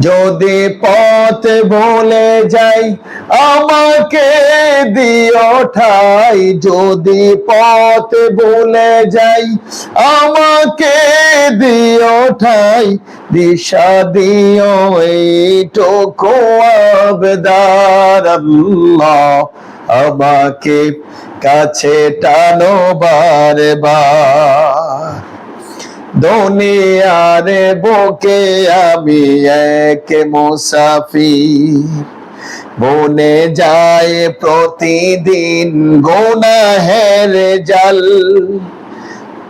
যদি পথ বলে যাই, আমাকে দিও ঠাই। যদি পথ বলে যাই, আমাকে দিও ঠাই। দিশা দিও এইটুকু আবদার আমাকে কাছে টানো বারে বার দুনিয়ার বুকে আমি এক মুসাফির। বনে যায় প্রতিদিন গুনাহের জাল।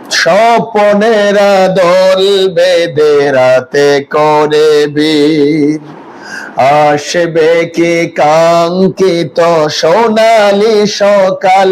স্বপনেরা দল বেদে রাতে করে বীর। আসবে কি কাঙ্কিত সোনালি সকাল?